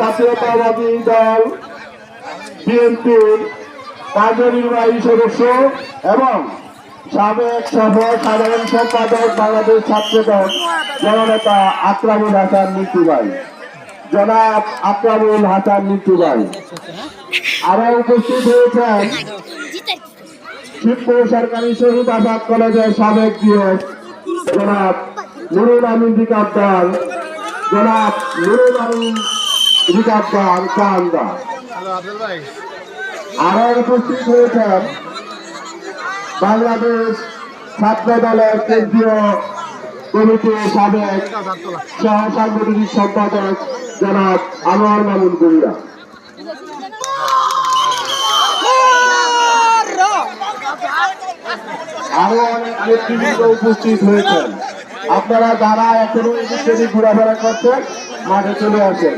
জাতীয়তাবাদী দল, বিএনপির কার্যনির্বাহী সদস্য এবং সাবেক সহ সাধারণ সম্পাদক বাংলাদেশ ছাত্র দল জননেতা আকরামুল হাসান মৃত্যু জনাব আকরামুল হাসান মৃত্যু ভাই আরও উপস্থিত হয়েছেন শিবপুর সরকারি শহীদ আজাদ কলেজের সাবেক জিএস জনাব নুরুল আমিন রিকাবদার জনাব নুরুল আমিন আরও উপস্থিত হয়েছেন। বাংলাদেশ ছাত্র দলের কেন্দ্রীয় কমিটির সাবেক সহ সাংগঠনিক সম্পাদক জনাব আনোয়ার মামুন গুড়িয়া আরও অনেক উপস্থিত হয়েছেন। আপনারা যারা এখনও এদিক ঘোরাফেরা করছেন মাঠে চলে আসেন।